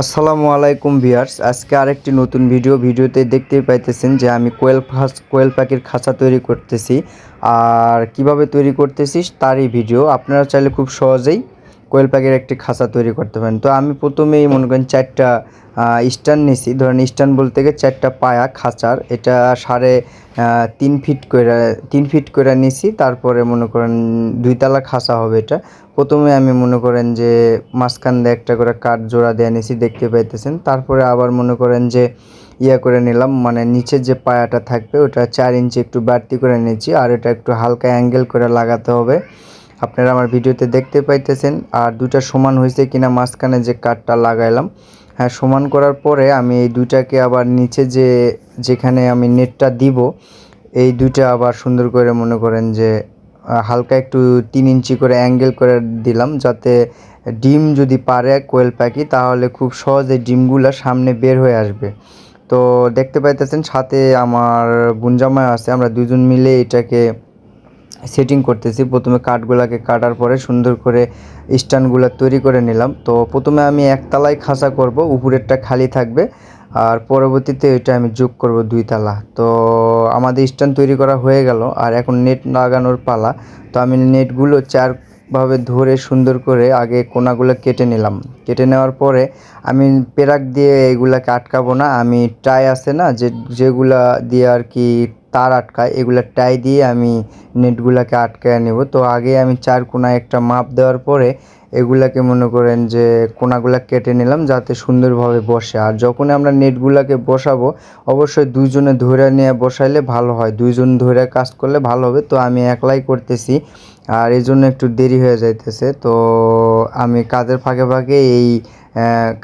আসসালামু আলাইকুম ভিয়ার্স আজকে আরেকটি নতুন ভিডিও। ভিডিওতে দেখতেই পাইতেছেন যে আমি কোয়েল ফাঁস, কোয়েল পাখির খাঁচা তৈরি করতেছি। আর কীভাবে তৈরি করতেছি তারই ভিডিও। আপনারা চাইলে খুব সহজেই কোয়েল পাখির একটি খাঁচা তৈরি করতে পারেন। তো আমি প্রথমেই মনে করেন চারটা স্ট্যান্ড নিছি। ধরেন স্ট্যান্ড বলতে গেলে চারটা পায়া খাঁচার। এটা সাড়ে তিন ফিট করে তিন ফিট করে নিছি। তারপরে মনে করেন দুইতলা খাঁচা হবে এটা। প্রথমে আমি মনে করেন যে মাঝখান দিয়ে একটা করে কাঠ জোড়া দিয়ে নিছি, দেখতে পাইতেছেন। তারপরে আবার মনে করেন যে ইয়া করে নিলাম মানে নিচের যে পায়াটা থাকবে, ওটা চার ইঞ্চি একটু বাড়তি করে নিয়েছি। আর এটা একটু হালকা অ্যাঙ্গেল করে লাগাতে হবে। আপনারা আমার ভিডিওতে দেখতে পাইতেছেন, আর দুটা সমান হয়েছে কিনা মাঝখানে যে কাঠটা লাগাইলাম। হ্যাঁ সমান করার পরে আমি এই দুইটাকে আবার নিচে যে, যেখানে আমি নেটটা দিব, এই দুইটা আবার সুন্দর করে মনে করেন যে হালকা একটু তিন ইঞ্চি করে অ্যাঙ্গেল করে দিলাম, যাতে ডিম যদি পারে কোয়েল পাখি, তাহলে খুব সহজে ডিমগুলো সামনে বের হয়ে আসবে। তো দেখতে পাইতেছেন, সাথে আমার বুনজামায় আছে, আমরা দুজন মিলে এটাকে সেটিং করতেছি। প্রথমে কাঠগুলাকে কাটার পরে সুন্দর করে স্ট্যান্ডগুলো তৈরি করে নিলাম। তো প্রথমে আমি একতলায় খাঁচা করব, উপরেরটা খালি থাকবে। আর পরবর্তীতে এটা আমি যোগ করব দুই তালা। তো আমাদের স্ট্যান্ড তৈরি করা হয়ে গেল, আর এখন নেট লাগানোর পালা। তো আমি নেটগুলো চারভাবে ধরে সুন্দর করে আগে কোনাগুলো কেটে নিলাম। কেটে নেওয়ার পরে আমি পেরাক দিয়ে এগুলাকে আটকাবো না। আমি টাই আছে না, যে যেগুলা দিয়ে আর কি তার আটকায়। এগুলো টাই দিয়ে আমি নেটগুলোকে আটকায় নেব। তো আগে আমি চার কোনায় একটা মাপ দেওয়ার পরে এগুলাকে মনে করেন যে কোনাগুলা কেটে নিলাম যাতে সুন্দরভাবে বসে। আর যখন আমরা নেটগুলাকে বসাবো, অবশ্যই দুইজনে ধরে নিয়ে বসাইলে ভালো হয়। দুইজন ধরে কাজ করলে ভালো হবে। তো আমি একলাই করতেছি আর এই জন্য একটু দেরি হয়ে যাইতেছে। তো আমি কাজের ফাঁকে ফাঁকে এই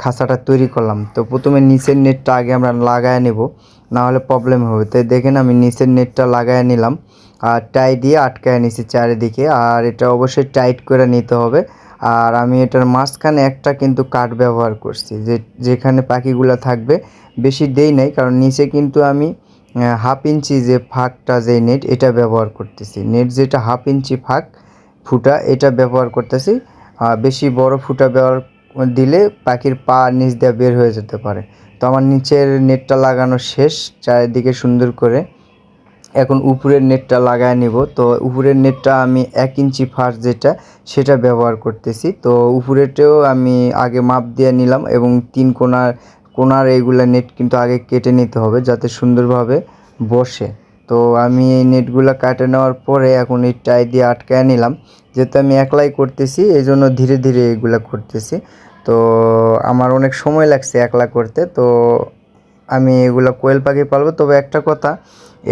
খাঁচাটা তৈরি করলাম। তো প্রথমে নিচের নেটটা আগে আমরা লাগায় নেব না হলে প্রবলেম হবে। তাই দেখেন আমি নিচের নেটটা লাগায় নিলাম, আর টাই দিয়ে আটকায় নিছি চারিদিকে, আর এটা অবশ্যই টাইট করে নিতে হবে। আর আমি এটার মাঝখানে একটা কিন্তু কাঠ ব্যবহার করছি, যে যেখানে পাখিগুলো থাকবে। বেশি দেই নাই, কারণ নিচে কিন্তু আমি হাফ ইঞ্চি যে ফাঁকটা, যে নেট এটা ব্যবহার করতেছি। নেট যেটা হাফ ইঞ্চি ফাঁক ফুটা, এটা ব্যবহার করতেছি। আর বেশি বড় ফুটা ব্যবহার দিলে পাখির পা নিচ দিয়ে বের হয়ে যেতে পারে। তো আমার নিচের নেটটা লাগানো শেষ, চারিদিকে সুন্দর করে এখন উপরের নেটটা লাগায় নিব। তো উপরের নেটটা আমি এক ইঞ্চি ফার্স্ট যেটা, সেটা ব্যবহার করতেছি। তো উপরেরটাও আমি আগে মাপ দিয়ে নিলাম এবং তিন কোনার কোনার এইগুলা নেট কিন্তু আগে কেটে নিতে হবে যাতে সুন্দরভাবে বসে। তো আমি এই নেটগুলো কাটে নেওয়ার পরে এখন এই টাই দিয়ে আটকায় নিলাম। যেহেতু আমি একলাই করতেছি এই জন্য ধীরে ধীরে এগুলো করতেছি। তো আমার অনেক সময় লাগছে একলা করতে, তো আমি এগুলো কোয়েল পাখি পালবো। তবে একটা কথা,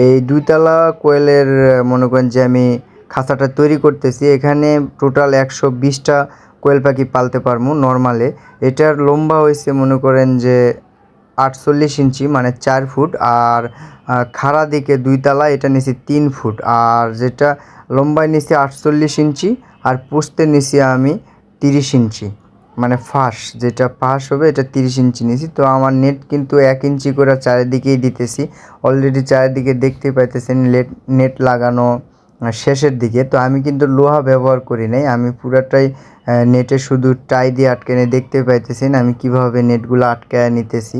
এই দুইতলা কোয়েলের, মনে করেন যে আমি খাঁচাটা তৈরি করতেছি, এখানে টোটাল একশো বিশটা কোয়েল পাখি পালতে পারব নর্মালে এটার লম্বা হয়েছে মনে করেন যে আটচল্লিশ ইঞ্চি মানে চার ফুট, আর খাড়া দিকে দুইতলা এটা নিছি তিন ফুট, আর যেটা লম্বায় নিছি আটচল্লিশ ইঞ্চি, আর পুষতে নিছি আমি তিরিশ ইঞ্চি মানে ফাঁস, যেটা ফাঁস হবে এটা তিরিশ ইঞ্চি নিয়েছি তো আমার নেট কিন্তু এক ইঞ্চি করে চারিদিকেই দিতেছি, অলরেডি চারিদিকে দেখতে পাইতেছেন নেট নেট লাগানো শেষের দিকে। তো আমি কিন্তু লোহা ব্যবহার করি নাই। আমি পুরাটাই নেটে শুধু টাই দিয়ে আটকে নিয়ে দেখতে পাইতেছেন আমি কীভাবে নেটগুলো আটকায় নিতেছি।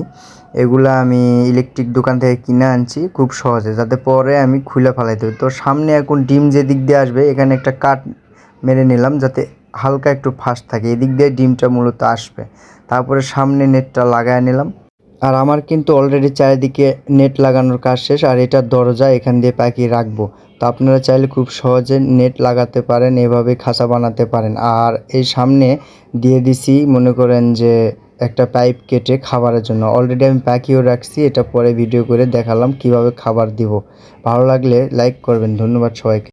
এগুলো আমি ইলেকট্রিক দোকান থেকে কিনে আনছি খুব সহজে, যাতে পরে আমি খুলে ফেলাইতে তো সামনে এখন ডিম যে দিক দিয়ে আসবে, এখানে একটা কাঠ মেরে নিলাম যাতে হালকা একটু ফাস্ট থাকে। এদিক দিয়ে ডিমটা মূলত আসবে। তারপরে সামনে নেটটা লাগায় নিলাম। আর আমার কিন্তু অলরেডি চারিদিকে নেট লাগানোর কাজ শেষ, আর এটা দরজা এখান দিয়ে পাখি রাখব। তো আপনারা চাইলে খুব সহজে নেট লাগাতে পারেন, এভাবে খাঁচা বানাতে পারেন। আর এই সামনে দিয়ে দিছি, মনে করেন যে একটা পাইপ কেটে খাবারের জন্য। অলরেডি আমি পাখিও রাখছি, এটা পরে ভিডিও করে দেখালাম কীভাবে খাবার দিব। ভালো লাগলে লাইক করবেন, ধন্যবাদ সবাইকে।